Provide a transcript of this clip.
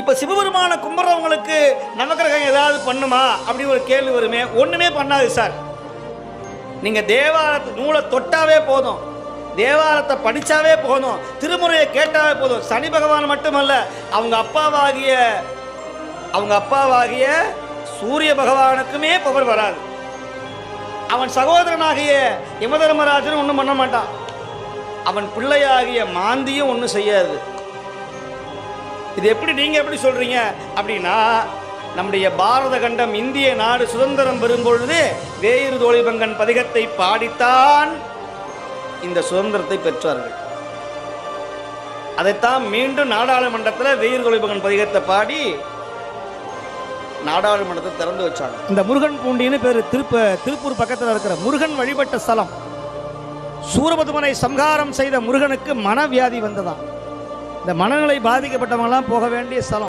இப்போ சிவபெருமான கும்பிட்றவங்களுக்கு நவக்கிரகம் ஏதாவது பண்ணுமா? அப்படி ஒரு கேள்வி வருமே. ஒன்றுமே பண்ணாது சார். நீங்கள் தேவாரத்து நூலை தொட்டாவே போதும். தேவாரத்தை படித்தாவே போதும். திருமுறையை கேட்டாவே போதும். சனி பகவான் மட்டுமல்ல அவங்க அப்பாவாகிய அவங்க அப்பாவாகிய சூரிய பகவானுக்குமே பவர் வராது. அவன் சகோதரனாகிய யமதர்மராஜனும் ஒன்றும் பண்ண மாட்டான். அவன் பிள்ளையாகிய மாந்தியும் ஒன்றும் செய்யாது. இது எப்படி நீங்க எப்படி சொல்றீங்க? அப்படின்னா நம்முடைய பாரத கண்டம் இந்திய நாடு சுதந்திரம் பெறும் பொழுது வேயிறு தோழிபங்கன் பதிகத்தை பாடித்தான் இந்த சுதந்திரத்தை பெற்றார்கள். அதைத்தான் மீண்டும் நாடாளுமன்றத்தில் வேயிறு தோழிபங்கன் பதிகத்தை பாடி நாடாளுமன்றத்தை திறந்து வச்சாங்க. இந்த முருகன் பூண்டின்னு பேர் திருப்ப திருப்பூர் பக்கத்தில் இருக்கிற முருகன் வழிபட்ட ஸ்தலம். சூரபதுமனை சம்ஹாரம் செய்த முருகனுக்கு மனவியாதி வந்ததாம். இந்த மனநிலை பாதிக்கப்பட்டவங்கலாம் போக வேண்டிய ஸ்தலம்.